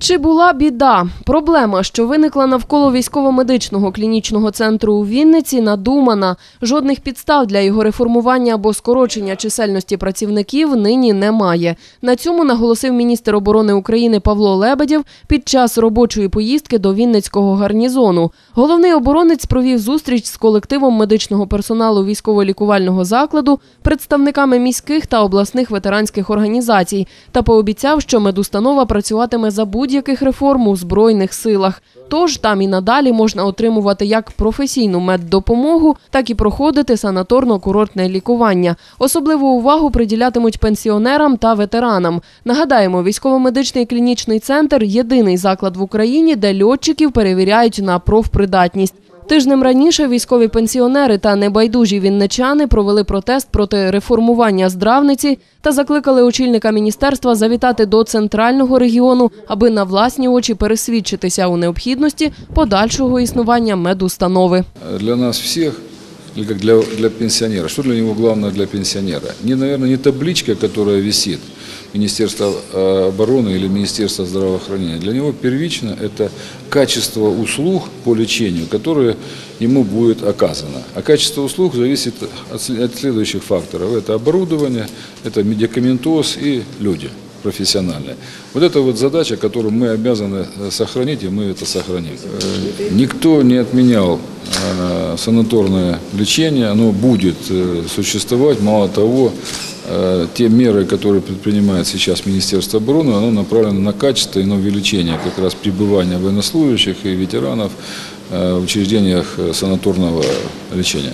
Чи була біда? Проблема, що виникла навколо військово-медичного клінічного центру у Вінниці, надумана. Жодних підстав для його реформування або скорочення чисельності працівників нині немає. На цьому наголосив міністр оборони України Павло Лебедєв під час робочої поїздки до Вінницького гарнізону. Головний оборонець провів зустріч з колективом медичного персоналу військово-лікувального закладу, представниками міських та обласних ветеранських організацій та пообіцяв, що медустанова працюватиме за будь-яких реформ у збройних силах. Тож там і надалі можна отримувати як професійну меддопомогу, так і проходити санаторно-курортне лікування. Особливу увагу приділятимуть пенсіонерам та ветеранам. Нагадаємо, військово-медичний клінічний центр єдиний заклад в Україні, де льотчиків перевіряють на профпридатність. Тижнем раніше військові пенсіонери та небайдужі вінничани провели протест проти реформування здравниці та закликали очільника міністерства завітати до центрального регіону, аби на власні очі пересвідчитися у необхідності подальшого існування медустанови. для нас всех, или как для, для пенсионера, что для него главное для пенсионера? Не, наверное, не табличка, которая висит Министерства э, обороны или Министерства здравоохранения. Для него первично это качество услуг по лечению, которое ему будет оказано. А качество услуг зависит от, от следующих факторов. Это оборудование, это медикаментоз и люди профессиональные. Вот это вот задача, которую мы обязаны э, сохранить, и мы это сохраним. Э, Никто не отменял санаторное лечение, оно будет э, существовать. Мало того, э, те меры, которые предпринимает сейчас Министерство обороны, оно направлено на качество и на увеличение как раз пребывания военнослужащих и ветеранов э, в учреждениях э, санаторного лечения.